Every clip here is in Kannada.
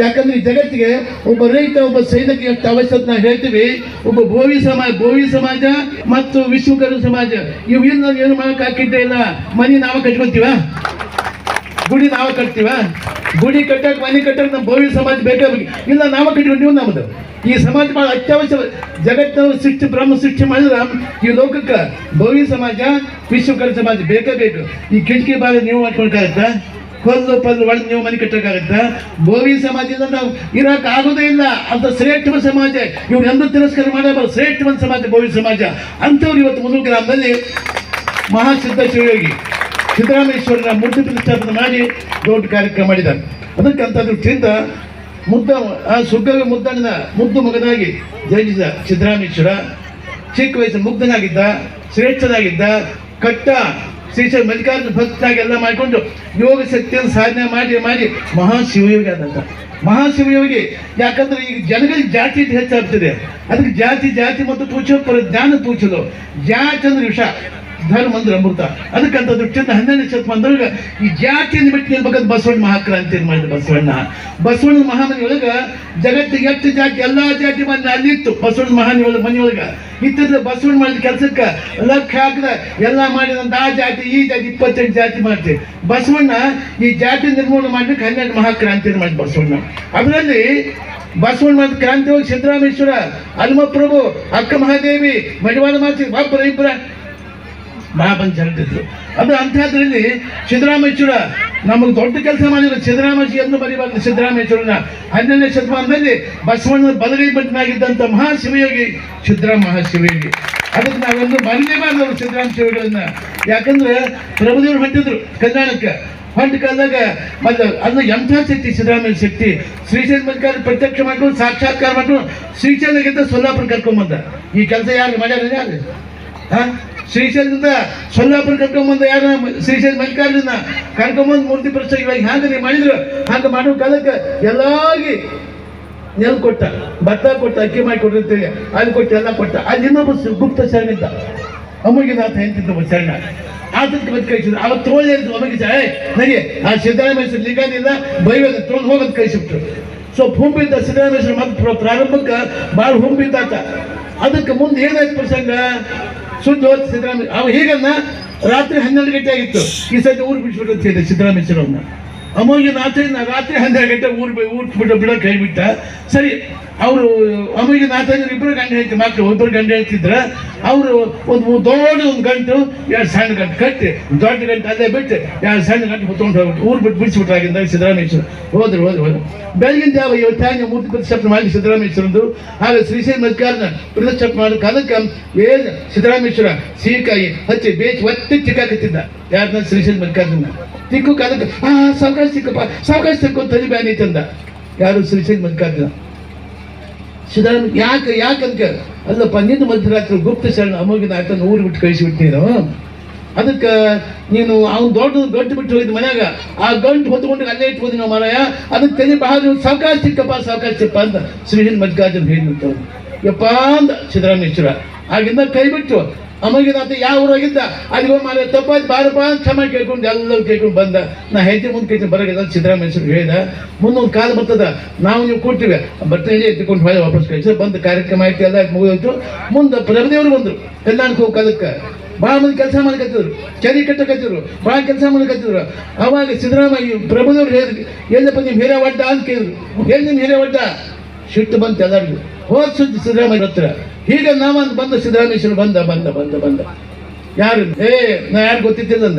ಯಾಕಂದ್ರೆ ಜಗತ್ತಿಗೆ ಒಬ್ಬ ರೈತ, ಒಬ್ಬ ಸೈನಿಕ ಅವಶ್ಯಕ ನಾವು ಹೇಳ್ತೀವಿ, ಒಬ್ಬ ಭೋವಿ ಸಮಾಜ ಭೋವಿ ಸಮಾಜ ಮತ್ತು ವಿಶ್ವಕರ್ಮ ಸಮಾಜ. ಇವು ಏನು ನಾವು ಏನು ಮಾಡಕ್ ಹಾಕಿದ್ದೇ ಇಲ್ಲ. ಮನೆ ನಾವು ಕಟ್ಕೊತೀವ ಗುಡಿ ನಾವು ಕಟ್ತೀವ? ಗುಡಿ ಕಟ್ಟಕ್ ಮನೆ ಕಟ್ಟಕ್ ನಮ್ಮ ಭೋವಿ ಸಮಾಜ ಬೇಕೇ ಇಲ್ಲ, ನಾವ ಕಟ್ಕೊಂತೀವಿ ನಮ್ದು. ಈ ಸಮಾಜ ಬಹಳ ಅತ್ಯವಶ್ಯ ಜಗತ್ತನ್ನು ಸೃಷ್ಟಿ, ಬ್ರಹ್ಮ ಸೃಷ್ಟಿ ಮಾಡಿದ್ರ ಈ ಲೋಕಕ್ಕೆ ಭೋವಿ ಸಮಾಜ, ವಿಶ್ವಕರ್ಮ ಸಮಾಜ ಬೇಕೇ ಬೇಕು. ಈ ಕಿಟಕಿ ಬಾಗಿಲು ನೀವು ಮಾಡ್ಕೊಳಕ್ಕಾಗತ್ತಾ ಕೊಲ್ಲು ಪಲ್ಲು ಒಳಗೆ ನೀವು ಮನೆ ಕಟ್ಟಕ್ಕಾಗತ್ತೆ? ಬೋವಿ ಸಮಾಜದಿಂದ ನಾವು ಇರಕ್ ಆಗೋದೇ ಇಲ್ಲ. ಅಂತ ಶ್ರೇಷ್ಠ ಸಮಾಜ. ಇವ್ರು ಎಂದು ತಿರಸ್ಕಾರ ಮಾಡಬಾರ್ದು ಶ್ರೇಷ್ಠ ಸಮಾಜ ಗೋವಿ ಸಮಾಜ. ಅಂಥವ್ರು ಇವತ್ತು ಮುದುಗ ಗ್ರಾಮದಲ್ಲಿ ಮಹಾಸಿದ್ಧ ಶಿವಯೋಗಿ ಸಿದ್ದರಾಮೇಶ್ವರನ ಮೂರ್ತಿ ಪ್ರತಿಷ್ಠಾಪನೆ ಮಾಡಿ ದೊಡ್ಡ ಕಾರ್ಯಕ್ರಮ ಮಾಡಿದ್ದಾರೆ. ಅದಕ್ಕೆ ಅಂತ ದೃಷ್ಟಿಯಿಂದ ಮುದ್ದ, ಆ ಸುಗ್ಗವಿ ಮುದ್ದಣ್ಣ ಮುದ್ದು ಮಗನಾಗಿ ಜಯಿಸಿದ ಸಿದ್ದರಾಮೇಶ್ವರ ಚಿಕ್ಕ ವಯಸ್ಸಿನ ಮುಗ್ಧನಾಗಿದ್ದ, ಶ್ರೇಷ್ಠನಾಗಿದ್ದ, ಕಟ್ಟ ಶ್ರೀಶೈಲ ಮಲ್ಲಿಕಾರ್ಜುನ ಭಕ್ತಾಗಿ ಎಲ್ಲ ಮಾಡಿಕೊಂಡು ಯೋಗ ಶಕ್ತಿಯನ್ನು ಸಾಧನೆ ಮಾಡಿ ಮಾಡಿ ಮಹಾಶಿವಯೋಗಿ ಆದಂತ. ಮಹಾಶಿವಯೋಗಿ, ಯಾಕಂದ್ರೆ ಈಗ ಜನಗಳಿಗೆ ಜಾತಿ ಹೆಚ್ಚಾಗ್ತಿದೆ. ಅದಕ್ಕೆ ಜಾತಿ ಜಾತಿ ಮತ್ತು ಪೂಜೆ ಪರ ಜ್ಞಾನ ಪೂಜಲು ಜಾತಿ ಅಂದ್ರೆ ವಿಷ? ಧರ್ಮ ಅಂದ್ರೆ ಅಮೃತ ಅದಕ್ಕಂತ ದೃಷ್ಟಿಯಿಂದ ಹನ್ನೆರಡನೇ ಶತಮಾನದೊಳಗೆ ಈ ಜಾತಿ ಬಿಟ್ಟು ನಿಲ್ಬೇಕಂತ ಬಸವಣ್ಣ ಮಹಾಕ್ರಾಂತಿ ಮಾಡಿದ ಬಸವಣ್ಣ? ಬಸವಣ್ಣ ಮಹಾಮನಿ ಒಳಗೆ ಜಗತ್ತಿಗೆ ಎಷ್ಟು ಜಾತಿ, ಎಲ್ಲಾ ಜಾತಿ ಬಂದ ಅಲ್ಲಿತ್ತು ಬಸವಣ್ಣ ಮಹಾನಿ ಒಳಗ ಮನೆಯೊಳಗ ಇತ್ತಿದ್ರೆ ಬಸವಣ್ಣ ಮಾಡಿದ ಕೆಲಸಕ್ಕೆ ಲಕ್ಷ ಹಾಕಿದ್ರೆ ಎಲ್ಲ ಮಾಡಿದಂತ ಆ ಜಾತಿ, ಈ ಜಾತಿ, ಇಪ್ಪತ್ತೆಂಟು ಜಾತಿ ಮಾಡ್ತೀವಿ. ಬಸವಣ್ಣ ಈ ಜಾತಿ ನಿರ್ಮೂಲನೆ ಮಾಡ್ಲಿಕ್ಕೆ ಹನ್ನೆರಡು ಮಹಾಕ್ರಾಂತಿ ಮಾಡಿದ ಬಸವಣ್ಣ? ಅದರಲ್ಲಿ ಬಸವಣ್ಣ ಕ್ರಾಂತಿ ಹೋಗಿ ಸಿದ್ದರಾಮೇಶ್ವರ, ಹನುಮಪ್ರಭು, ಅಕ್ಕ ಮಹಾದೇವಿ, ಮಡಿವಾಳ ಮಾಸಿ ಒಬ್ಬರ ಇಬ್ಬರ ಮಹಾಪಂಚ ಜನರಿದ್ರು. ಅದು ಅಂಥದ್ರಲ್ಲಿ ಸಿದ್ದರಾಮೇಶ್ವರ ನಮಗೆ ದೊಡ್ಡ ಕೆಲಸ ಮಾಡಿದ್ರು ಸಿದ್ದರಾಮೇಶ್ವರ ಎಂದು ಬರೀಬಾರ್ದು. ಸಿದ್ದರಾಮೇಶ್ವರನ ಹನ್ನೆರಡನೇ ಶತಮಾನದಲ್ಲಿ ಬಸವಣ್ಣ ಬದಲಿ ಬಂಟನಾಗಿದ್ದಂಥ ಮಹಾಶಿವಯೋಗಿ ಸಿದ್ದರಾಮ ಮಹಾಶಿವಯೋಗಿ. ಅದಕ್ಕೆ ನಾವೆಂದು ಬಾರ್ದು ಅವರು ಸಿದ್ದರಾಮ ಶಿವಗಳನ್ನ ಯಾಕಂದ್ರೆ ಪ್ರಭುದೇವರು ಹೊಂಟಿದ್ರು ಕಲ್ಯಾಣಕ್ಕೆ. ಹೊಂಟ ಕಾಲದಾಗ ಮತ್ತೆ ಅದು ಎಂಥ ಶಕ್ತಿ, ಸಿದ್ದರಾಮಯ್ಯ ಶಕ್ತಿ ಶ್ರೀಚಂದ್ರ ಮಧ್ಯಕಾರ ಪ್ರತ್ಯಕ್ಷ ಮಾಡ್ಕೊಂಡು, ಸಾಕ್ಷಾತ್ಕಾರ ಮಾಡ್ಕೊಂಡು ಶ್ರೀಶೈಲಗಿಂತ ಸೊಲ್ಲಾಪುರ ಕರ್ಕೊಂಬಂದ ಈ ಕೆಲಸ ಯಾರು ಮಾಡ್ಯಾರ ಯಾರು? ಹಾ? ಶ್ರೀಶೈಲದಿಂದ ಸೊಲ್ಲಾಪುರ ಕರ್ಕೊಂಬಂದ ಯಾರ ಶ್ರೀಶೈಲ ಮಲ್ಲಿಕಾರ್ಜುನ ಕರ್ಕೊಂಬಂದು ಮೂರ್ತಿ ಪ್ರಶ್ನೆ ಇವಾಗ ಹ್ಯಾಂಗ ನೀವು ಮಾಡಿದ್ರು? ಹಂಗ ಮಾಡೋ ಕಾಲಕ್ಕೆ ಎಲ್ಲಾಗಿ ನೆಲ್ ಕೊಟ್ಟ, ಭತ್ತ ಕೊಟ್ಟ, ಅಕ್ಕಿ ಮಾಡಿ ಕೊಟ್ಟಿರ್ತೀವಿ ಅಲ್ಲಿ ಕೊಟ್ಟು, ಎಲ್ಲ ಕೊಟ್ಟ. ಅಲ್ಲಿ ಇನ್ನೊಬ್ಬ ಗುಪ್ತ ಶರಣಿದ್ದ. ಅಮ್ಮಗಿನಾಥ ಒಬ್ಬ ಶರಣ. ಆತಕ್ಕೆ ಬಂದು ಕಳಿಸಿದ್ರು. ಅವತ್ತು ತೋಳಿ ಅಮಗೆ ಏ ನನಗೆ ಆ ಸಿದ್ದರಾಮೇಶ್ವರ ಲಿಂಗನಿಂದ ಬೈವಾಗ ತೊಗೊಂಡು ಹೋಗೋದು ಕಳಿಸಿಬಿಟ್ರು. ಸೊ ಹುಂಬಿದ್ದ ಸಿದ್ದರಾಮೇಶ್ವರ ಮತ್ತೆ ಪ್ರಾರಂಭಕ್ಕೆ ಭಾಳ ಹುಂಬಿದ್ದಾತ. ಅದಕ್ಕೆ ಮುಂದೆ ಏನಾಯ್ತು ಪ್ರಸಂಗ? ಸುದ್ದಿ ಹೋದ್ ಸಿದ್ದರಾಮಯ್ಯ. ಅವ ಹೀಗನ್ನ ರಾತ್ರಿ ಹನ್ನೆರಡು ಗಂಟೆ ಆಗಿತ್ತು. ಈ ಸತಿ ಊರು ಅಂತ ಹೇಳಿದೆ ಸಿದ್ದರಾಮೇಶ್ವರವ್ನ ಅಮ್ಮಗೆ ರಾತ್ರಿ ರಾತ್ರಿ ಹನ್ನೆರಡು ಗಂಟೆ ಊರು ಊರ್ ಬಿಟ್ಟು ಬಿಡೋಕೆ ಬಿಟ್ಟ. ಸರಿ, ಅವರು ಅಮ್ಮಗೆ ನಾಲ್ಕೈದು ಇಬ್ಬರು ಗಂಡ ಹೇಳ್ತಿ ಮಕ್ಕಳು ಒಬ್ಬರು ಗಂಡ ಹೇಳ್ತಿದ್ರ ಅವರು ಒಂದು ದೊಡ್ಡ ಒಂದು ಗಂಟು, ಎರಡು ಸಣ್ಣ ಗಂಟು ಕಟ್ಟಿ, ದೊಡ್ಡ ಗಂಟೆ ಅಲ್ಲೇ ಬಿಟ್ಟು, ಎರಡು ಸಣ್ಣ ಗಂಟು ಹೊತ್ಕೊಂಡು ಹೋಗ್ಬಿಟ್ಟು, ಊರು ಬಿಟ್ಟು ಬಿಡಿಸ್ಬಿಟ್ರಾಗಿಂದ ಸಿದ್ದರಾಮೇಶ್ವರ. ಹೋದ್ರು ಹೋದ್ರು ಹೋದ್ರು. ಬೆಳಗಿನ ಜಾವ ಇವತ್ತು ಹ್ಯಾಂಗೆ ಮೂರ್ತಿ ಪ್ರತಿಷ್ಠಾಪನೆ ಮಾಡಿ ಸಿದ್ದರಾಮೇಶ್ವರಂದು. ಹಾಗೆ ಶ್ರೀಶೈಲ ಮಧ್ಕಾರನ ಪ್ರತಿಷ್ಠಾಪನೆ ಮಾಡೋ ಕಾಲಕ್ಕೆ ಏನು ಸಿದ್ದರಾಮೇಶ್ವರ, ಸೀಕಾಯಿ ಹಚ್ಚಿ ಬೇಚ್ ಒತ್ತಿ ಚಿಕ್ಕಾಕತ್ತಿದ್ದ ಯಾರನ್ನ ಶ್ರೀಶೈಲ ಮಧ್ಕಾರನ ತಿಕ್ಕು ಕಾಲಕ್ಕೆ, ಆ ಸಾವಕಾಶ ಸಿಕ್ಕಪ್ಪ, ಸಾವಕಾಶ ಸಿಕ್ಕು ತಲೆ ಬ್ಯಾನಿ ತಂದ. ಯಾರು ಶ್ರೀಶೈಲ ಮಲ್ಲಿಕಾರ್ಜುನ? ಸಿದ್ದರಾಮ ಯಾಕೆ ಯಾಕಂತ ಅಲ್ಲಪ್ಪ, ನಿನ್ನ ಮಧ್ಯರಾತ್ರಿ ಗುಪ್ತ ಶರಣ ಅಮೋಗಿನ ಆತನ ಊರು ಬಿಟ್ಟು ಕಳಿಸಿಬಿಟ್ಟು ನೀನು ಅದಕ್ಕೆ ನೀನು ಅವ್ನು ದೊಡ್ಡ ಗಂಟು ಬಿಟ್ಟು ಹೋಗಿದ್ದು ಮನ್ಯಾಗ, ಆ ಗಂಟು ಹೊತ್ಕೊಂಡು ಅಲ್ಲೇ ಇಟ್ಟು ಹೋದಿ ನಾವು ಮಾರಾಯ, ಅದಕ್ಕೆ ತಲೆ ಬಹಳ ಸಾವಕಾಶ ಸಿಕ್ಕಪ್ಪ ಸಾವಕಾಶ ಸಿಕ್ಕಪ್ಪ ಅಂತ ಶ್ರೀಹಿಲ್ ಹೇಳಿ ಹೇಳಿದಂತ ಯಪ್ಪ ಅಂದ ಸಿದ್ದರಾಮೇಶ್ವರ. ಆಗಿಂದ ಕೈ ಬಿಟ್ಟು ಅಮಗಿನಾಥ ಯಾವ ಊರಾಗಿದ್ದ? ಹೋಗಿ ಮಾರ ತಪ್ಪಾಯ್ತು, ಬಾರಪ್ಪ ಅಂತ ಕ್ಷಮ ಕೇಳ್ಕೊಂಡು ಎಲ್ಲರೂ ಕೇಳ್ಕೊಂಡು ಬಂದ. ನಾ ಹೆಜ್ಜೆ ಮುಂದೆ ಕೇಳ್ತೀನಿ ಬರೋಗಿಲ್ಲ ಸಿದ್ದರಾಮೇಶ್ವರ ಹೇಳಿದ ಮುಂದೊಂದು ಕಾಲ ಬರ್ತದ, ನಾವು ನೀವು ಕೊಟ್ಟಿವೆ ಬರ್ತೇನೆ ಎತ್ತಿಕೊಂಡು ಹೊಳೆ ವಾಪಸ್ ಕಳಿಸಿ, ಬಂದು ಕಾರ್ಯಕ್ರಮ ಆಯ್ತು, ಎಲ್ಲ ಮುಗಿದೋಯ್ತು. ಮುಂದೆ ಪ್ರಭದೇವರು ಬಂದರು ಎಲ್ಲ ಅನ್ಕೋ ಕಾಲಕ್ಕೆ ಭಾಳ ಮಂದಿ ಕೆಲಸ ಮಾಡ್ಕತ್ತಿದ್ರು ಚರಿ ಕಟ್ಟಕತ್ತಿದ್ರು ಭಾಳ ಕೆಲಸ ಮಾಡ್ಕತ್ತಿದ್ರು ಅವಾಗ ಸಿದ್ದರಾಮಯ್ಯ ಪ್ರಭುದೇವ್ರು ಹೇಳಿದ್ರು ಎಲ್ಲಪ್ಪ ನಿಮ್ಮ ಹಿರೇ ಒಡ್ಡ ಅಂತ ಕೇಳಿದ್ರು. ಎಲ್ಲಿ ನಿಮ್ಮ ಹಿರೇ ಒಡ್ಡ ಸಿಟ್ಟು ಬಂತು ಎಲ್ಲರಿಗೂ. ಹೋದ್ ಸುದ್ದಿ ಸಿದ್ದರಾಮಯ್ಯ ಹತ್ರ. ಹೀಗೆ ನಾವಂತ ಬಂದ ಸಿದ್ದರಾಮೇಶ್ವರ ಬಂದ ಬಂದ ಬಂದ ಬಂದ. ಯಾರು, ಏ, ನಾ ಯಾರು ಗೊತ್ತಿದ್ದಿಲ್ಲ ಅಂದ.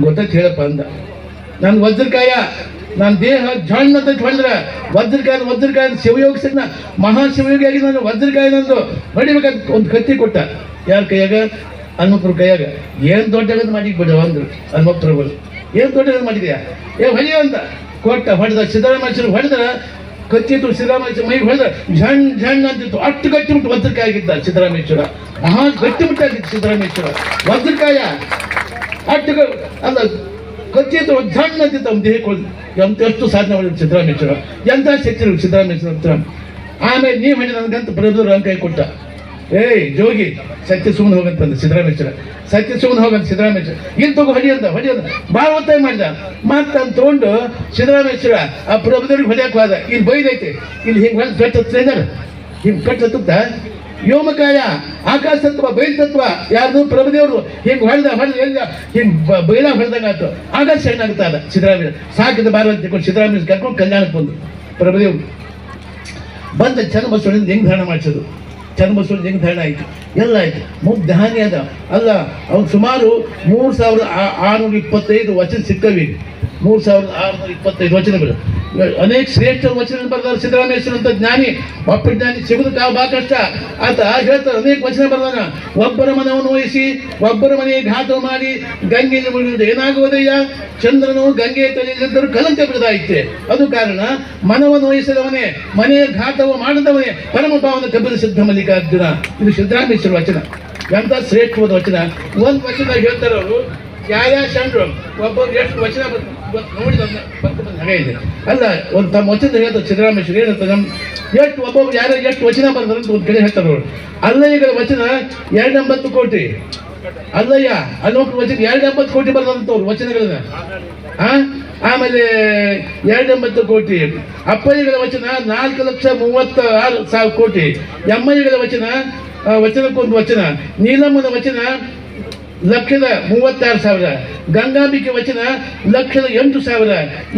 ಗೊತ್ತಕ್ಕೆ ಹೇಳಪ್ಪ ಅಂದ. ನನ್ನ ವಜ್ರಕಾಯ ನನ್ನ ದೇಹ ಜಣ್ಣ ಅಂತ ವಜ್ರಕಾಯದ ವಜ್ರಕಾಯ ವಜ್ರಕಾಯ ಶಿವಯೋಗಿಸಿದ್ನ ಮಹಾ ಶಿವಯೋಗಿ ಆಗಿ ನಾನು ವಜ್ರಕಾಯ ನಂದು ಹೊಡಿಬೇಕಂತ ಒಂದು ಕತ್ತಿ ಕೊಟ್ಟ. ಯಾರ ಕೈಯಾಗ? ಹನುಮಪ್ಪರ ಕೈಯಾಗ. ಏನು ದೊಡ್ಡ ಮಾಡಿಕ್ ಬಿಡ ಅಂದ್ರು ಹನುಮಪ್ರಭು ಏನು ದೊಡ್ಡದಂತ ಮಾಡಿದ್ಯಾ? ಏ ಹೊಡಿಯೋ ಅಂತ ಕೊಟ್ಟ, ಹೊಡೆದ. ಸಿದ್ದರಾಮೇಶ್ವರ ಹೊಡೆದ್ರ ಕತ್ತಿತ್ತು ಸಿದ್ದರಾಮೇಶ್ವರ ಮೈ ಹೊಡೆದ ಝಣ್ ಝಣ್ ಅಂತಿತ್ತು ಅಷ್ಟು ಗಟ್ಟಿಬಿಟ್ಟು ವಜ್ರಕಾಯ ಆಗಿದ್ದ ಸಿದ್ದರಾಮೇಶ್ವರ. ಮಹಾ ಗಟ್ಟಿಮುಟ್ಟಾಗಿತ್ತು ಸಿದ್ದರಾಮೇಶ್ವರ. ವಜ್ರಕಾಯ. ಅಟ್ಟು ಅಲ್ಲ ಕತ್ತಿತ್ತು ಝಣ್ ಅಂತಿತ್ತು ಅವ್ನ ದೇಹಕ್ಕೆ ಎಂತ ಎಷ್ಟು ಸಾಧನೆ ಮಾಡಿದ್ರು ಸಿದ್ದರಾಮೇಶ್ವರ. ಎಂತ ಶಕ್ತಿ ಸಿದ್ದರಾಮೇಶ್ವರ ಆಮೇಲೆ ನೀವು ಹೇಳಿ ನನಗಂತ ಬರೆದ್ರು ಅಂಕೈ ಕೊಟ್ಟ. ಏಯ್, ಜೋಗಿ. ಸತ್ಯ ಸುಮ್ಮನೆ ಹೋಗಂತಂದ ಸಿದ್ದರಾಮೇಶ್ವರ. ಸತ್ಯ ಸುಮ್ಮನೆ ಹೋಗಂತ ಸಿದ್ದರಾಮೇಶ್ವರ. ಇಲ್ಲಿ ತಗೋ, ಹೊಡಿ ಅಂತ ಹೊಡಿ ಅಂತ ಭಾಳ ಒತ್ತಾಯ ಮಾಡಿದ? ಮತ್ತಂತ ತಗೊಂಡು ಸಿದ್ದರಾಮೇಶ್ವರ, ಆ ಪ್ರಭುದೇವ್ರಿಗೆ ಹೊಡಿಯಕ್ಕೆ ಹೋದ. ಇಲ್ಲಿ ಬೈದೈತೆ. ಇಲ್ಲಿ ಹಿಂಗೆ ಹೊಡೆದು ಕಟ್ಟತ್ತೆ ಹಿಂಗೆ ಕಟ್ ಹತ್ತುತ್ತ? ವ್ಯೋಮಕಾಯ ಆಕಾಶ ತತ್ವ ಬಯಲು ತತ್ವ ಯಾರ್ದು? ಪ್ರಭುದೇವರು. ಹಿಂಗೆ ಹೊಡೆದ ಹೊಡೆದ ಎಲ್ಲ ಹಿಂಗೆ ಬೈಲ ಹೊಡೆದಂಗ ಆಯ್ತು ಆಕಾಶ ಏನಾಗ್ತಾ ಅದ ಸಿದ್ದರಾಮಯ್ಯ ಸಾಕಿದ ಬಾರ ಅಂತ ತಿಳ್ಕೊಂಡು ಕರ್ಕೊಂಡು ಕಲ್ಯಾಣಕ್ಕೆ ಬಂದು. ಪ್ರಭುದೇವರು ಬಂದ ಚನ್ನಬಸವಣ್ಣ ಹೆಂಗ್ ಧಾರಣ ಮಾಡಿಸೋದು? ಚನ್ನಬಸವಣ್ಣ ಜಂಗ ಧಾರಣ ಆಯ್ತು? ಎಲ್ಲ ಆಯಿತು. ಮುಗ್ಧ ಹಾನಿ ಅದ. ಅಲ್ಲ ಅವ್ನು ಸುಮಾರು ಮೂರು ಸಾವಿರದ ಆರುನೂರ ಇಪ್ಪತ್ತೈದು ವಚನ ಸಿಕ್ಕವಿ. ಮೂರು ಸಾವಿರದ ಆರುನೂರ ಇಪ್ಪತ್ತೈದು ವಚನಗಳು ಅನೇಕ ಶ್ರೇಷ್ಠ ವಚನ ಬರ್ತಾರೆ ಸಿದ್ದರಾಮೇಶ್ವರ ಜ್ಞಾನಿ, ಒಬ್ಬ ಜ್ಞಾನಿ ಸಿಗುದು ಕಾವು ಬಹಳ ಕಷ್ಟ. ಅಂತ ಹೇಳ್ತಾರೆ ಅನೇಕ ವಚನ ಬರ್ದಾನ. ಒಬ್ಬರ ಮನವನ್ನು ವಹಿಸಿ, ಒಬ್ಬರ ಮನೆಯ ಘಾತ ಮಾಡಿ ಗಂಗೆ ಏನಾಗುವುದಯ್ಯ? ಚಂದ್ರನು ಗಂಗೆ ತಲೆಯಲ್ಲಿದ್ದರೂ ಕಲಂಕ ಬಿಡದಾಯಿತೆ. ಅದು ಕಾರಣ, ಮನವನ್ನು ವಹಿಸಿದವನೇ, ಮನೆಯ ಘಾತವು ಮಾಡದವನೇ ಪರಮ ಭಾವನ ಕಪಿಲ ಸಿದ್ಧ ಮಲ್ಲಿಕಾರ್ಜುನ. ಇದು ಸಿದ್ದರಾಮೇಶ್ವರ ವಚನ. ಎಂತ ಶ್ರೇಷ್ಠವಾದ ವಚನ. ಒಂದು ವಚನ ಹೇಳ್ತಾರೆ ಅವರು ಯಾವ ಶಂಡ್ರು ಒಬ್ಬರು ಎಷ್ಟು ವಚನ ಅಲ್ಲ, ಒಂದು ತಮ್ಮ ವಚನ ಹೇಳ್ತಾರೆ, ಸಿದ್ದರಾಮೇಶ್ವರ ಏನಂತ ನಮ್ಮ ಎಷ್ಟು ಒಬ್ಬೊಬ್ರು ಯಾರು ಎಷ್ಟು ವಚನ ಬರ್ತಾರೆ ಅಂತ ಒಂದು ಕಡೆ ಹೇಳ್ತಾರೆ ಅವರು. ಅಲ್ಲಯ್ಯಗಳ ವಚನ ಎರಡು ಎಂಬತ್ತು ಕೋಟಿ. ಅಲ್ಲಯ್ಯ, ಅಲ್ಲೊಬ್ರು ವಚನ ಎರಡು ಎಂಬತ್ತು ಕೋಟಿ ಬರ್ದಂತವ್ರು ವಚನಗಳನ್ನ. ಆ? ಆಮೇಲೆ ಎರಡು ಎಂಬತ್ತು ಕೋಟಿ. ಅಪ್ಪಯ್ಯಗಳ ವಚನ ನಾಲ್ಕು ಲಕ್ಷ ಮೂವತ್ತ ಆರು ಸಾವಿರ ಕೋಟಿ. ಎಮ್ಮಯ್ಯಗಳ ವಚನ ವಚನಕ್ಕೊಂದು ವಚನ. ನೀಲಮ್ಮನ ವಚನ ಲಕ್ಷದ ಮೂವತ್ತಾರು ಸಾವಿರ. ಗಂಗಾಂಬಿಕೆ ವಚನ ಲಕ್ಷದ ಎಂಟು ಸಾವಿರ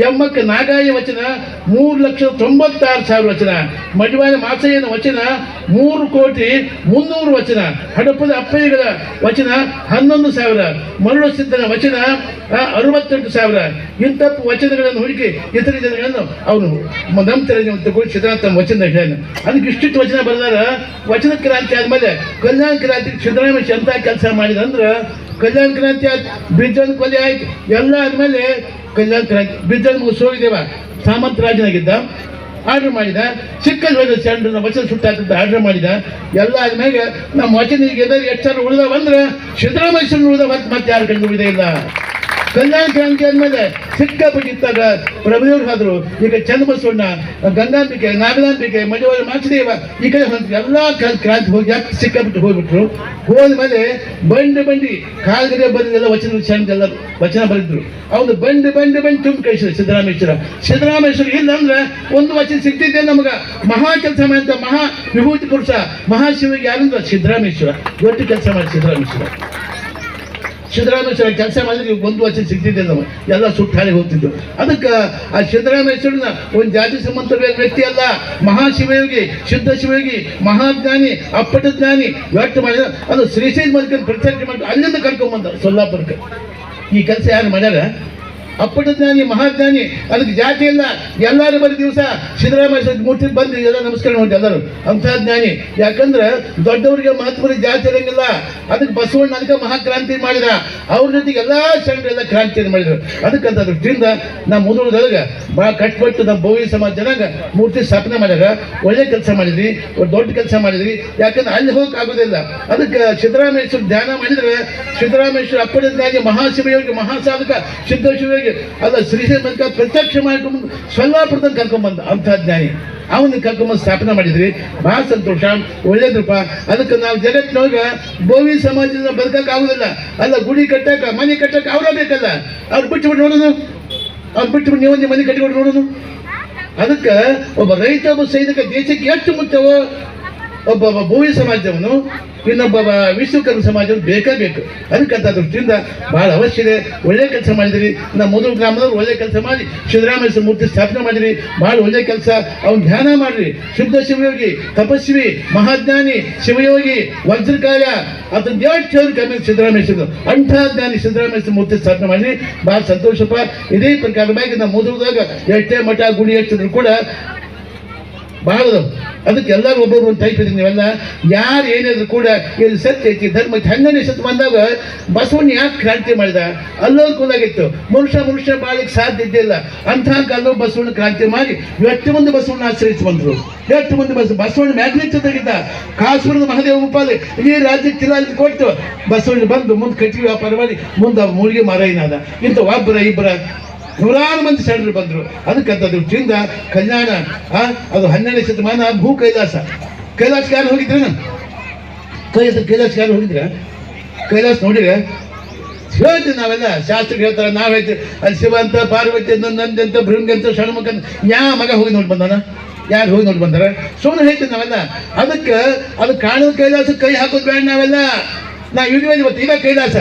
ಎಮ್ಮಕ್ಕ ನಾಗಾಯ ವಚನ ಮೂರು ಲಕ್ಷದ ತೊಂಬತ್ತಾರು ಸಾವಿರ ವಚನ, ಮಡಿವಾಳ ಮಾಸಯ್ಯನ ವಚನ ಮೂರು ಕೋಟಿ ಮುನ್ನೂರು ವಚನ, ಹಡಪದ ಅಪ್ಪಯ್ಯಗಳ ವಚನ ಹನ್ನೊಂದು ಸಾವಿರ, ಮರುಳು ಸಿದ್ಧನ ವಚನ ಅರವತ್ತೆಂಟು ಸಾವಿರ. ಇಂಥ ವಚನಗಳನ್ನು ಹುಡುಕಿ ಇತರ ಜನಗಳನ್ನು ಅವನು ನೀವು ತಗೊಂಡು ಸಿದ್ಧಾಂತ ವಚನ ಅದಕ್ಕೆ ಇಷ್ಟಿಷ್ಟು ವಚನ ಬರೆದಾರ. ವಚನ ಕ್ರಾಂತಿ ಆದಮೇಲೆ ಕಲ್ಯಾಣ ಕ್ರಾಂತಿ ಸಿದ್ದರಾಮಯ್ಯ ಎಂತ ಕೆಲಸ ಮಾಡಿದ ಅಂದ್ರೆ ಕಲ್ಯಾಣ ಕ್ರಾಂತಿ ಆಯ್ತು ಬ್ರಿಡ್ಜನ್ ಕೊಲೆ ಆಯ್ತು, ಎಲ್ಲ ಆದ್ಮೇಲೆ ಕಲ್ಯಾಣ ಕ್ರಾಂತಿ ಬ್ರಿಡ್ಜನ್ ಮುಗಿಸೋಗಿದ್ದೇವ ಸಾಮಂತ ರಾಜನಾಗಿದ್ದ ಆರ್ಡರ್ ಮಾಡಿದ ಸಿಕ್ಕಲ್ಲಿ ಹೋದ ಸ್ಟ್ಯಾಂಡ್ ವಚನ ಸುಟ್ಟಾಕಂತ ಆರ್ಡರ್ ಮಾಡಿದ, ಎಲ್ಲ ಆದ್ಮೇಲೆ ನಮ್ಮ ವಚನ ಈಗ ಎಲ್ಲರೂ ಎಷ್ಟು ಉಳಿದ ಅಂದ್ರೆ ಸಿದ್ದರಾಮಯ್ಯ ಉಳಿದ ಮತ್ತೆ ಮತ್ತೆ ಯಾರ ಕಡೆ ಉಳಿದೇ ಇಲ್ಲ. ಕಲ್ಯಾಣ ಕ್ರಾಂತಿ ಅಂದಮೇಲೆ ಪ್ರಭುದೇವ್ರು ಹೋದ್ರು ಈಗ ಚನ್ನಬಸವಣ್ಣ ಗಂಗಾಂಬಿಕೆ ನಾಗಲಾಂಬಿಕೆ ಮಡಿವಾಳ ಮಾಚದೇವ ಈ ಕಡೆ ಎಲ್ಲ ಕ್ರಾಂತಿ ಹೋಗಿ ಯಾಕೆ ಸಿಕ್ಕಾಪಟ್ಟು ಹೋಗ್ಬಿಟ್ರು? ಹೋದ್ಮೇಲೆ ಬಂಡಿ ಬಂಡಿ, ಕಾಲ್ಗಡೆ ಬಂದಿದ್ದೆಲ್ಲ ವಚನ ಚಂದ ಎಲ್ಲ ವಚನ ಬರೆದ್ರು. ಅವನು ಬಂಡಿ ಬಂಡಿ ಬಂಡಿ ತುಂಬ ಕಳಿಸಿದ್ರು ಸಿದ್ದರಾಮೇಶ್ವರ. ಸಿದ್ದರಾಮೇಶ್ವರ ಇಲ್ಲ ಅಂದ್ರೆ ಒಂದು ವಚನ ಸಿಗ್ತಿದ್ದೆ ನಮಗೆ? ಮಹಾ ಕೆಲಸ ಮಾಡಿದ ಮಹಾ ವಿಭೂತಿ ಪುರುಷ ಮಹಾಶಿವಿಗೆ ಯಾರಂದ್ರೆ ಸಿದ್ದರಾಮೇಶ್ವರ. ಒಟ್ಟು ಕೆಲಸ ಮಾಡಿ ಸಿದ್ದರಾಮೇಶ್ವರ. ಸಿದ್ದರಾಮೇಶ್ವರ ಕೆಲಸ ಮಾಡಿದ್ರೆ ಒಂದು ವರ್ಷ ಸಿಗ್ತಿದ್ದೆ ನಾವು ಎಲ್ಲ ಸುಟ್ಟಾಳಿ ಹೋಗ್ತಿದ್ದು. ಅದಕ್ಕೆ ಆ ಸಿದ್ದರಾಮೇಶ್ವರನ ಒಂದು ಜಾತಿ ಸಂಬಂಧ ವ್ಯಕ್ತಿ ಅಲ್ಲ, ಮಹಾಶಿವಯೋಗಿ, ಶುದ್ಧ ಶಿವಯೋಗಿ, ಮಹಾಜ್ಞಾನಿ, ಅಪ್ಪಟ ಜ್ಞಾನಿ ವ್ಯಕ್ತ ಮಾಡಿದ, ಅದು ಶ್ರೀಶೈಲ ಮಲ್ಕನ್ ಪ್ರತ್ಯಕ್ಷ ಮಾಡಿ ಅಲ್ಲಿಂದ ಕರ್ಕೊಂಬಂದ ಸೊಲ್ಲಾಪುರಕ್ಕೆ. ಈ ಕೆಲಸ ಯಾರು ಮಾಡ್ಯಾರ? ಅಪ್ಪಟ ಜ್ಞಾನಿ ಮಹಾಜ್ಞಾನಿ ಅದಕ್ಕೆ ಜಾತಿ ಇಲ್ಲ. ಎಲ್ಲರೂ ಬರೀ ದಿವಸ ಸಿದ್ದರಾಮಯ್ಯ ಮೂರ್ತಿ ಬಂದು ಎಲ್ಲ ನಮಸ್ಕಾರ ನೋಡಿ ಎಲ್ಲರೂ. ಅಂಥ ಜ್ಞಾನಿ. ಯಾಕಂದ್ರೆ ದೊಡ್ಡವರಿಗೆ ಮಹತ್ವದ ಜಾತಿ ಇರಂಗಿಲ್ಲ. ಅದಕ್ಕೆ ಬಸವಣ್ಣ ಅದಕ್ಕೆ ಮಹಾಕ್ರಾಂತಿ ಮಾಡಿದ. ಅವ್ರ ಜೊತೆಗೆ ಎಲ್ಲ ಎಲ್ಲ ಕ್ರಾಂತಿಯನ್ನು ಮಾಡಿದ್ರು. ಅದಕ್ಕಂತ ದೃಷ್ಟಿಯಿಂದ ನಮ್ಮ ಮುದುಳದೊಳಗೆ ಭಾಳ ಕಟ್ಪಟ್ಟು ನಮ್ಮ ಭವ್ಯ ಸಮಾಜ ಜನಾಂಗ ಮೂರ್ತಿ ಸ್ಥಾಪನೆ ಮಾಡ್ಯಾರ ಒಳ್ಳೆ ಕೆಲಸ ಮಾಡಿದ್ರಿ ದೊಡ್ಡ ಕೆಲಸ ಮಾಡಿದ್ರಿ. ಯಾಕಂದ್ರೆ ಅಲ್ಲಿ ಹೋಗಕ್ಕೆ ಆಗೋದಿಲ್ಲ. ಅದಕ್ಕೆ ಸಿದ್ದರಾಮೇಶ್ವರ ಧ್ಯಾನ ಮಾಡಿದ್ರೆ ಸಿದ್ದರಾಮೇಶ್ವರ ಅಪ್ಪಟ ಜ್ಞಾನಿ ಮಹಾಶಿವಯೋಗಿ ಮಹಾಸಾಧಕ ಸಿದ್ಧ ಶಿವಯೋಗಿ ಅಲ್ಲ ಶ್ರೀಶೈಲ ಮಲ್ಕ ಪ್ರತ್ಯಕ್ಷ ಮಾಡ್ಕೊಂಡು ಸೊಲ್ಲಾಪುರದಲ್ಲಿ ಕರ್ಕೊಂಡ್ಬಂದ ಅಂಥ ಜ್ಞಾನಿ. ಅವನ ಕರ್ಕೊಂಬಂದು ಸ್ಥಾಪನೆ ಮಾಡಿದ್ರಿ. ಬಹಳ ಸಂತೋಷ, ಒಳ್ಳೇದ್ರಪ್ಪ. ಅದಕ್ಕೆ ನಾವು ಜಗತ್ತಿನೊಳಗೆ ಬೋವಿ ಸಮಾಜದಿಂದ ಬದುಕಕ್ಕೆ ಆಗುದಿಲ್ಲ. ಅಲ್ಲ, ಗುಡಿ ಕಟ್ಟಕ ಮನೆ ಕಟ್ಟಕ್ಕೆ ಅವರ ಬೇಕಲ್ಲ. ಅವ್ರು ಬಿಟ್ಟು ನೋಡೋದು. ಅವ್ರು ಬಿಟ್ಟು ನೀವು ಮನೆ ಕಟ್ಟಿಕೊಂಡು ನೋಡೋದು. ಅದಕ್ಕೆ ಒಬ್ಬ ರೈತ ಒಬ್ಬ ಸೈನಿಕ ದೇಶಕ್ಕೆ ಎಷ್ಟು ಮುಖ್ಯವೋ ಒಬ್ಬ ಭೂಮಿ ಸಮಾಜವನ್ನು ಇನ್ನೊಬ್ಬ ವಿಶ್ವಕರ್ಮ ಸಮಾಜವನ್ನು ಬೇಕೇ ಬೇಕು. ಅದಕ್ಕಂಥ ದೃಷ್ಟಿಯಿಂದ ಬಹಳ ಅವಶ್ಯ ಇದೆ. ಒಳ್ಳೆ ಕೆಲಸ ಮಾಡಿದಿರಿ. ನಮ್ಮ ಮೊದಲು ಗ್ರಾಮದವ್ರು ಒಳ್ಳೆ ಕೆಲಸ ಮಾಡಿ ಸಿದ್ಧರಾಮೇಶ್ವರ ಮೂರ್ತಿ ಸ್ಥಾಪನೆ ಮಾಡಿರಿ ಭಾಳ ಒಳ್ಳೆ ಕೆಲಸ. ಅವ್ನು ಧ್ಯಾನ ಮಾಡ್ರಿ. ಶುದ್ಧ ಶಿವಯೋಗಿ, ತಪಸ್ವಿ, ಮಹಾಜ್ಞಾನಿ, ಶಿವಯೋಗಿ ವಜ್ರಕಾಯ ಅದನ್ನ ಎಷ್ಟು ಚೌರ್ ಕಮ್ಮಿ ಸಿದ್ದರಾಮೇಶ್ವರ ಅಂಥ ಜ್ಞಾನಿ ಸಿದ್ದರಾಮೇಶ್ವರ ಮೂರ್ತಿ ಸ್ಥಾಪನೆ ಮಾಡಿರಿ. ಭಾಳ ಸಂತೋಷಪ್ಪ. ಇದೇ ಪ್ರಕಾರವಾಗಿ ನಮ್ಮ ಮೊದಲದಾಗ ಎಷ್ಟೇ ಮಠ, ಗುಡಿ ಎಷ್ಟಿದ್ರು ಕೂಡ ಅದಾವು. ಅದಕ್ಕೆ ಎಲ್ಲರೂ ಒಬ್ಬೊಬ್ರು ಒಂದು ಟೈಪ್ ಇದೀವಿ ನೀವೆಲ್ಲ. ಯಾರು ಏನಿದ್ರು ಕೂಡ ಇಲ್ಲಿ ಸತ್ಯ ಐತಿ, ಧರ್ಮ ಹೆಂಗನೇ ಸತ್ತು ಬಂದಾಗ ಬಸವಣ್ಣ ಯಾಕೆ ಕ್ರಾಂತಿ ಮಾಡಿದ? ಅಲ್ಲೋ ಕೂಲಾಗಿತ್ತು ಮನುಷ್ಯ ಮನುಷ್ಯ ಬಾಳಿಗೆ ಸಾಧ್ಯ ಇದ್ದಿಲ್ಲ. ಅಂಥ ಕಾಲ ಬಸವಣ್ಣ ಕ್ರಾಂತಿ ಮಾಡಿ ಎಷ್ಟು ಮಂದಿ ಬಸವಣ್ಣ ಆಶ್ರಯಿಸಿ ಬಂದರು? ಎಷ್ಟು ಮಂದಿ ಬಸ್, ಬಸವಣ್ಣ ಮ್ಯಾಗ್ನೆಟ್ ತೆಗಿದ್ದ ಕಾಶ್ಮೀರದ ಮಹಾದೇವ ಉಪಾಲಿ ಇಡೀ ರಾಜ್ಯಕ್ಕೆ ತಿರುಗಿ ಕೊಟ್ಟು ಬಸವಣ್ಣ ಬಂದು ಮುಂದೆ ಕಟ್ಟಿಗೆ ವ್ಯಾಪಾರ ಮಾಡಿ ಮುಂದೆ ಮೂಲಿಗೆ ಏನಾದ ಇಂಥ ಒಬ್ಬರ ಇಬ್ಬರ ನೂರಾರು ಮಂದಿ ಶರಣರು ಬಂದರು. ಅದಕ್ಕಂತ ಚಿಂದ ಕಲ್ಯಾಣ ಅದು ಹನ್ನೆರಡನೇ ಶತಮಾನ ಭೂ ಕೈಲಾಸ. ಕೈಲಾಸ ಯಾರು ಹೋಗಿದ್ರೆ? ನಾನು ಕೈಲಾಸ ಕೈಲಾಸ ಯಾರು ಹೋಗಿದ್ರೆ? ಕೈಲಾಸ ನೋಡಿದ್ರೆ ಹೇಳ್ತೀವಿ ನಾವೆಲ್ಲ ಶಾಸ್ತ್ರ ಹೇಳ್ತಾರೆ, ನಾವು ಹೇಳ್ತೀವಿ ಅಲ್ಲಿ ಶಿವ ಅಂತ ಪಾರ್ವತಿ ಅಂತ, ನಂದಿ ಅಂತ, ಭೃಂಗ ಅಂತ, ಷಣ್ಮುಖ ಯಾವ ಮಗ ಹೋಗಿ ನೋಡಿ ಬಂದಾನ? ಯಾರು ಹೋಗಿ ನೋಡಿ ಬಂದಾರ? ಸುಮ್ಮನೆ ಹೇಳ್ತೀವಿ ನಾವೆಲ್ಲ, ಅದಕ್ಕೆ ಅದು ಕಾಣೋದು ಕೈಲಾಸ ಕೈ ಹಾಕೋದು ಬೇಡ ನಾವೆಲ್ಲ. ನಾವು ಈಗ ಇವತ್ತು ಈಗ ಕೈಲಾಸ.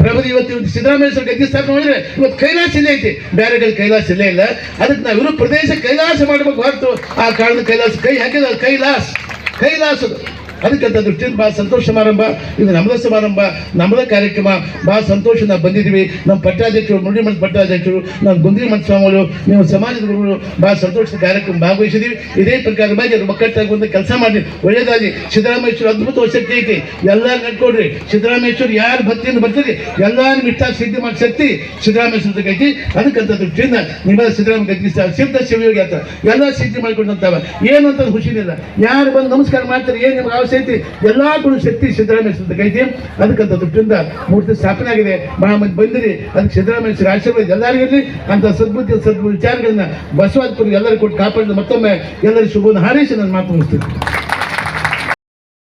ಪ್ರಭು ಇವತ್ತು ಇವತ್ತು ಸರ್ ಗದ್ದಿ ಸ್ಥಾಪನೆ ಮಾಡಿದ್ರೆ ಇವತ್ತು ಕೈಲಾಸ ಇಲ್ಲೇ ಐತಿ. ಬೇರೆ ಕಡೆ ಕೈಲಾಸ ಇಲ್ಲೇ ಇಲ್ಲ. ಅದಕ್ಕೆ ನಾವು ಇರೋ ಪ್ರದೇಶ ಕೈಲಾಸ ಮಾಡಬೇಕು ಹೊರತು ಆ ಕಾರಣದ ಕೈಲಾಸ, ಕೈ ಹಾಕಿದ ಕೈಲಾಸ, ಕೈಲಾಸದು. ಅದಕ್ಕಂತ ದೃಷ್ಟಿಯಿಂದ ಭಾಳ ಸಂತೋಷ ಸಮಾರಂಭ, ಇದು ನಮ್ಮದ ಸಮಾರಂಭ ನಮ್ಮದ ಕಾರ್ಯಕ್ರಮ. ಭಾಳ ಸಂತೋಷ ನಾವು ಬಂದಿದ್ದೀವಿ. ನಮ್ಮ ಪಟ್ಟಾಧ್ಯಕ್ಷರು ಮುರುಳಿ ಮಠ ಪಟ್ಟಾಧ್ಯಕ್ಷರು, ನಮ್ಮ ಗುಂದಿರಿ ಮಠ ಸ್ವಾಮಿಗಳು, ನೀವು ಸಮಾಜದ ಗುರುಗಳು ಭಾಳ ಸಂತೋಷದ ಕಾರ್ಯಕ್ರಮ ಭಾಗವಹಿಸಿದ್ದೀವಿ. ಇದೇ ಪ್ರಕಾರವಾಗಿ ಅದು ಒಕ್ಕಟ್ಟಾಗಿ ಒಂದು ಕೆಲಸ ಮಾಡಿ. ಒಳ್ಳೆಯದಾಗಿ ಸಿದ್ದರಾಮೇಶ್ವರ ಅದ್ಭುತ ಶಕ್ತಿ ಐತಿ. ಎಲ್ಲರೂ ನಡ್ಕೊಡ್ರಿ ಸಿದ್ದರಾಮೇಶ್ವರ ಯಾರು ಭಕ್ತಿಯಿಂದ ಬರ್ತೀರಿ ಎಲ್ಲರೂ ಇಷ್ಟ ಸಿದ್ಧಿ ಮಾಡಿ ಶಕ್ತಿ ಸಿದ್ದರಾಮೇಶ್ವರ ಐತಿ ಅದಕ್ಕಂತ ದೃಷ್ಟಿಯಿಂದ ನಿಮ್ಮ ಸಿದ್ದರಾಮ ಗದ್ದಿ ಸಿದ್ಧ ಶಿವಯೋಗಿ ಅಂತ ಎಲ್ಲ ಸಿದ್ಧಿ ಮಾಡ್ಕೊಂಡಂತವ ಏನು ಅಂತ ಖುಷಿನಿಲ್ಲ. ಯಾರು ಬಂದು ನಮಸ್ಕಾರ ಮಾಡ್ತಾರೆ, ಏನು ನಿಮ್ಗೆ ಐತಿ ಎಲ್ಲಾ ಶಕ್ತಿ ಸಿದ್ದರಾಮೇಶ್ವರ ಐತಿ ಅದಕ್ಕಂತ ದುಡ್ಡಿಂದ ಮೂರ್ತಿ ಸ್ಥಾಪನೆ ಆಗಿದೆ. ಬಹಳ ಮಂದಿ ಬಂದಿರಿ, ಅದಕ್ಕೆ ಸಿದ್ದರಾಮಯ್ಯ ಆಶೀರ್ವಾದ ಎಲ್ಲರಿಗೂ ಇರಲಿ. ಅಂತ ಸದ್ಬುದ್ಧಿ ಸದ್ಬುದ್ಧಿ ವಿಚಾರಗಳನ್ನ ಬಸವಾದಪುರ ಎಲ್ಲರಿಗೂ ಕೊಟ್ಟು ಕಾಪಾಡಿದ ಮತ್ತೊಮ್ಮೆ ಎಲ್ಲರಿಗೂ ಶುಭವನ್ನು ಹಾರೈಸಿ ನಾನು ಮಾತು ಮುಗಿಸ್ತೀನಿ.